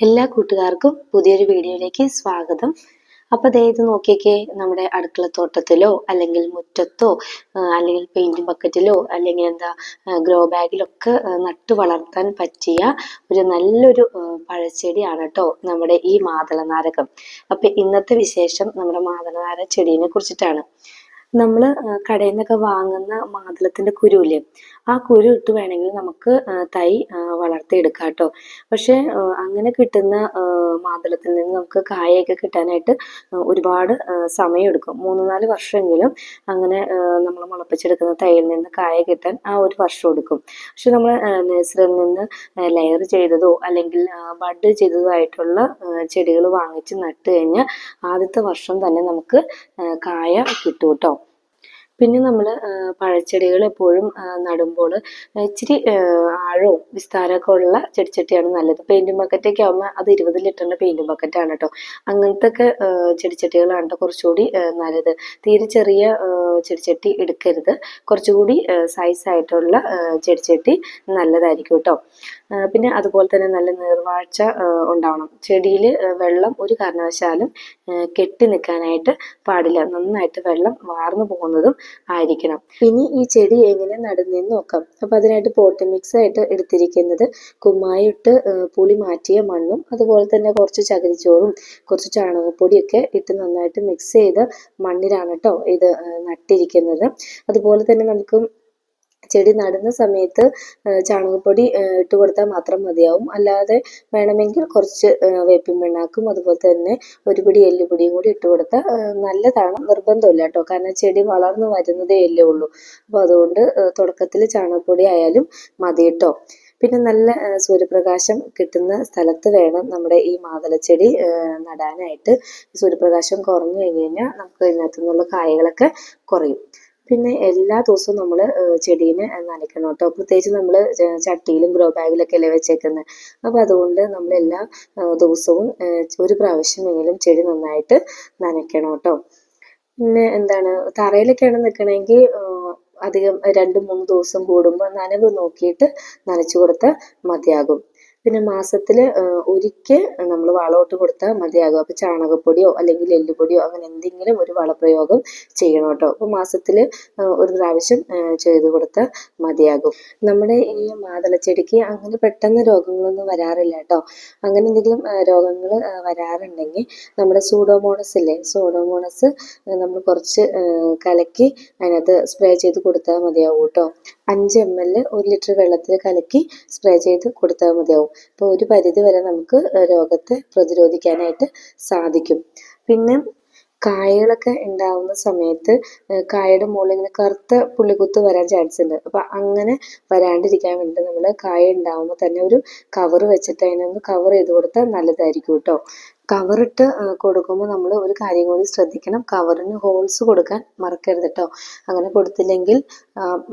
എല്ലാ കൂട്ടുകാർക്കും പുതിയൊരു വീഡിയോയിലേക്ക് സ്വാഗതം. അപ്പോൾ ഇത് നോക്കിയൊക്കെ നമ്മുടെ അടുക്കളത്തോട്ടത്തിലോ അല്ലെങ്കിൽ മുറ്റത്തോ അല്ലെങ്കിൽ പെയിന്റ് ബക്കറ്റിലോ അല്ലെങ്കിൽ എന്താ ഗ്രോ ബാഗിലൊക്കെ നട്ടു വളർത്താൻ പറ്റിയ ഒരു നല്ലൊരു പഴച്ചെടിയാണ് കേട്ടോ നമ്മുടെ ഈ മാതളനാരകം. അപ്പൊ ഇന്നത്തെ വിശേഷം നമ്മുടെ മാതളനാര ചെടീനെ കുറിച്ചിട്ടാണ്. നമ്മൾ കടയിൽ നിന്നൊക്കെ വാങ്ങുന്ന മാതളത്തിന്റെ കുരുവില്ലേ? ആ കുരു ഇട്ട് വേണമെങ്കിൽ നമുക്ക് തൈ വളർത്തിയെടുക്കാം കേട്ടോ. പക്ഷെ അങ്ങനെ കിട്ടുന്ന മാതളത്തിൽ നിന്ന് നമുക്ക് കായൊക്കെ കിട്ടാനായിട്ട് ഒരുപാട് സമയം എടുക്കും മൂന്ന് നാല് വർഷമെങ്കിലും അങ്ങനെ നമ്മൾ മുളപ്പിച്ചെടുക്കുന്ന തൈയിൽ നിന്ന് കായ കിട്ടാൻ ആ ഒരു വർഷം എടുക്കും. പക്ഷെ നമ്മൾ നഴ്സറിയിൽ നിന്ന് ലെയർ ചെയ്തതോ അല്ലെങ്കിൽ ബഡ് ചെയ്തതോ ആയിട്ടുള്ള ചെടികൾ വാങ്ങിച്ച് നട്ട് കഴിഞ്ഞാൽ ആദ്യത്തെ വർഷം തന്നെ നമുക്ക് കായ കിട്ടും കേട്ടോ. പിന്നെ നമ്മൾ പഴച്ചെടികൾ എപ്പോഴും നടുമ്പോൾ ഇച്ചിരി ആഴവും വിസ്താരമൊക്കെ ഉള്ള ചെടിച്ചട്ടിയാണ് നല്ലത്. പെയിന്റ് ബക്കറ്റൊക്കെ ആകുമ്പോൾ അത് ഇരുപത് ലിറ്ററിന്റെ പെയിന്റ് ബക്കറ്റാണ് കേട്ടോ അങ്ങനത്തെ ഒക്കെ ചെടിച്ചട്ടികളാണ് കേട്ടോ കുറച്ചുകൂടി നല്ലത്. തീരെ ചെറിയ ചെടിച്ചട്ടി എടുക്കരുത്. കുറച്ചുകൂടി സൈസ് ആയിട്ടുള്ള ചെടിച്ചട്ടി നല്ലതായിരിക്കും കേട്ടോ പിന്നെ അതുപോലെ തന്നെ നല്ല നീർവാഴ്ച ഉണ്ടാവണം. ചെടിയിൽ വെള്ളം ഒരു കാരണവശാലും കെട്ടി നിൽക്കാനായിട്ട് പാടില്ല. നന്നായിട്ട് വെള്ളം വാർന്നു പോകുന്നതും ആയിരിക്കണം. ഇനി ഈ ചെടി എങ്ങനെ നടുന്നതെന്ന് നോക്കാം. അപ്പൊ അതിനായിട്ട് പോട്ടി മിക്സ് ആയിട്ട് എടുത്തിരിക്കുന്നത് കുമ്മായിട്ട് പുളി മാറ്റിയ മണ്ണും അതുപോലെ തന്നെ കുറച്ച് ചകിരിച്ചോറും കുറച്ച് ചാണകപ്പൊടിയൊക്കെ ഇട്ട് നന്നായിട്ട് മിക്സ് ചെയ്ത മണ്ണിലാണ് കേട്ടോ ഇത് നട്ടിരിക്കുന്നത്. അതുപോലെ തന്നെ നമുക്ക് ചെടി നടുന്ന സമയത്ത് ചാണകപ്പൊടി ഇട്ട് കൊടുത്താൽ മാത്രം മതിയാവും. അല്ലാതെ വേണമെങ്കിൽ കുറച്ച് വേപ്പിൻ പിണ്ണാക്കും അതുപോലെ തന്നെ ഒരു പിടി എല്ലുപൊടിയും കൂടി ഇട്ട് കൊടുത്താൽ നല്ലതാണ്. നിർബന്ധമില്ല കേട്ടോ. കാരണം ചെടി വളർന്നു വരുന്നതേ അല്ലേ ഉള്ളൂ. അപ്പോൾ അതുകൊണ്ട് തുടക്കത്തിൽ ചാണകപ്പൊടി ആയാലും മതി കേട്ടോ. പിന്നെ നല്ല സൂര്യപ്രകാശം കിട്ടുന്ന സ്ഥലത്ത് വേണം നമ്മുടെ ഈ മാതളച്ചെടി നടാനായിട്ട്. സൂര്യപ്രകാശം കുറഞ്ഞു കഴിഞ്ഞ് കഴിഞ്ഞാൽ നമുക്ക് ഇതിനകത്തു നിന്നുള്ള കായകളൊക്കെ കുറയും. പിന്നെ എല്ലാ ദിവസവും നമ്മൾ ചെടീനെ നനയ്ക്കണം കേട്ടോ. പ്രത്യേകിച്ച് നമ്മൾ ചട്ടിയിലും ഗ്രോ ബാഗിലൊക്കെ അല്ലേ വെച്ചേക്കുന്നത് അപ്പോൾ അതുകൊണ്ട് നമ്മൾ എല്ലാ ദിവസവും ഒരു പ്രാവശ്യമെങ്കിലും ചെടി നന്നായിട്ട് നനയ്ക്കണം കേട്ടോ. പിന്നെ എന്താണ് തറയിലൊക്കെയാണ് നിൽക്കണമെങ്കിൽ അധികം രണ്ട് മൂന്ന് ദിവസം കൂടുമ്പോൾ നനവ് നോക്കിയിട്ട് നനച്ചു കൊടുത്താൽ മതിയാകും. പിന്നെ മാസത്തിൽ ഒരിക്കൽ നമ്മൾ വളമിട്ട് കൊടുത്താൽ മതിയാകും. അപ്പോൾ ചാണകപ്പൊടിയോ അല്ലെങ്കിൽ എല്ലുപൊടിയോ അങ്ങനെ എന്തെങ്കിലും ഒരു വളപ്രയോഗം ചെയ്യണം കേട്ടോ. അപ്പോൾ മാസത്തിൽ ഒരു പ്രാവശ്യം ചെയ്ത് കൊടുത്താൽ മതിയാകും. നമ്മുടെ ഈ മാതളച്ചെടിക്ക് അങ്ങനെ പെട്ടെന്ന് രോഗങ്ങളൊന്നും വരാറില്ല കേട്ടോ. അങ്ങനെ എന്തെങ്കിലും രോഗങ്ങൾ വരാറുണ്ടെങ്കിൽ നമ്മുടെ സൂഡോമോണസ് ഇല്ലേ? സൂഡോമോണസ് നമ്മൾ കുറച്ച് കലക്കി അതിനകത്ത് സ്പ്രേ ചെയ്ത് കൊടുത്താൽ മതിയാവും കേട്ടോ. അഞ്ച് എം എൽ ഒരു ലിറ്റർ വെള്ളത്തിൽ കലക്കി സ്പ്രേ ചെയ്ത് കൊടുത്താൽ മതിയാവും. അപ്പോൾ ഒരു പരിധി വരെ നമുക്ക് രോഗത്തെ പ്രതിരോധിക്കാനായിട്ട് സാധിക്കും. പിന്നെ കായകളൊക്കെ ഉണ്ടാവുന്ന സമയത്ത് കായയുടെ മുകളിൽ ഇങ്ങനെ കറുത്ത പുള്ളിക്കുത്ത് വരാൻ ചാൻസ് ഉണ്ട്. അപ്പൊ അങ്ങനെ വരാണ്ടിരിക്കാൻ വേണ്ടി നമ്മൾ കായ ഉണ്ടാവുമ്പോൾ തന്നെ ഒരു കവർ വെച്ചിട്ട് അതിനൊന്ന് കവർ ചെയ്ത് കൊടുത്താൽ നല്ലതായിരിക്കും കേട്ടോ കവറിട്ട് കൊടുക്കുമ്പോൾ നമ്മൾ ഒരു കാര്യം കൂടി ശ്രദ്ധിക്കണം. കവറിന് ഹോൾസ് കൊടുക്കാൻ മറക്കരുത് കേട്ടോ അങ്ങനെ കൊടുത്തില്ലെങ്കിൽ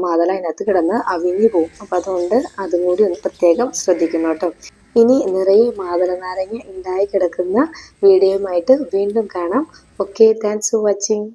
മാതള അതിനകത്ത് കിടന്ന് അവിഞ്ഞു പോകും. അപ്പോൾ അതുകൊണ്ട് അതും കൂടി ഒന്ന് പ്രത്യേകം ശ്രദ്ധിക്കണം കേട്ടോ ഇനി നിറയെ മാതള നാരങ്ങ ഉണ്ടായി കിടക്കുന്ന വീഡിയോയുമായിട്ട് വീണ്ടും കാണാം. Okay thanks for watching